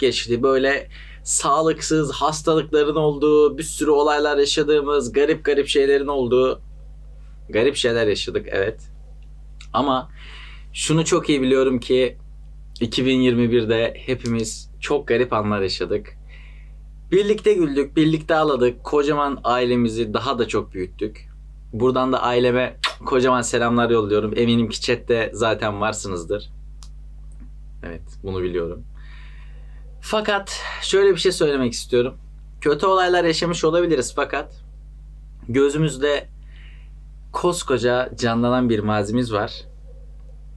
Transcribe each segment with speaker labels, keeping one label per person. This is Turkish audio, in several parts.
Speaker 1: geçti. Böyle sağlıksız hastalıkların olduğu, bir sürü olaylar yaşadığımız, garip garip şeylerin olduğu garip şeyler yaşadık evet. Ama şunu çok iyi biliyorum ki 2021'de hepimiz çok garip anlar yaşadık. Birlikte güldük, birlikte ağladık. Kocaman ailemizi daha da çok büyüttük. Buradan da aileme kocaman selamlar yolluyorum. Eminim ki chatte zaten varsınızdır. Evet, bunu biliyorum. Fakat şöyle bir şey söylemek istiyorum. Kötü olaylar yaşamış olabiliriz fakat gözümüzde koskoca canlanan bir mazimiz var.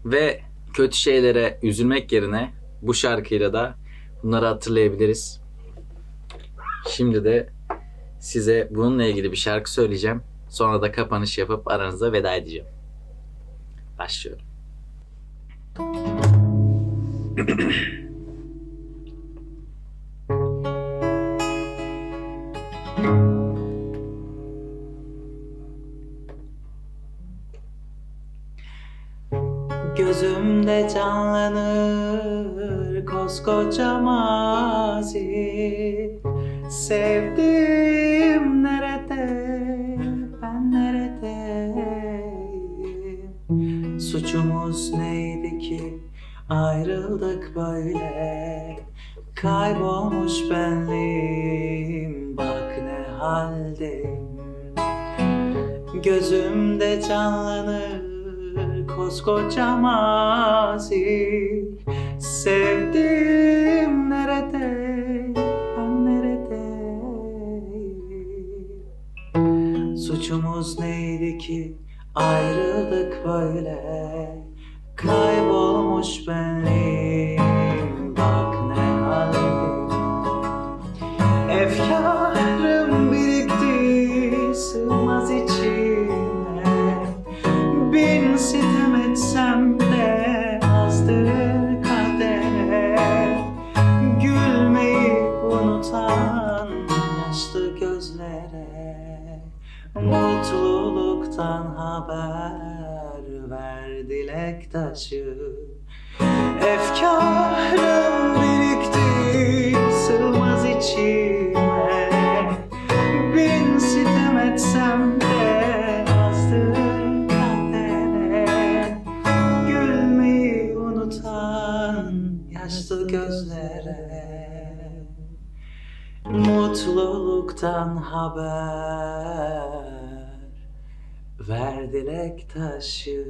Speaker 1: Ve kötü şeylere üzülmek yerine bu şarkıyla da bunları hatırlayabiliriz. Şimdi de size bununla ilgili bir şarkı söyleyeceğim. Sonra da kapanış yapıp aranızda veda edeceğim. Başlıyorum. Gözümde canlanır koskoca mazi. Sevdim nerede, ben neredeyim? Suçumuz neydi ki ayrıldık böyle? Kaybolmuş benliğim bak ne haldeyim? Gözümde canlanır koskoca mazi Sevdim nerede, ben neredeyim? Suçumuz neydi ki ayrıldık böyle? Kaybolmuş benliğim Mutluluktan haber ver dilek taşı. Efkarım birikti sığmaz içime. Bin sitem etsem de azdır kadere. Gülmeyi unutan yaşlı gözlere. Mutluluktan haber ver dilek taşı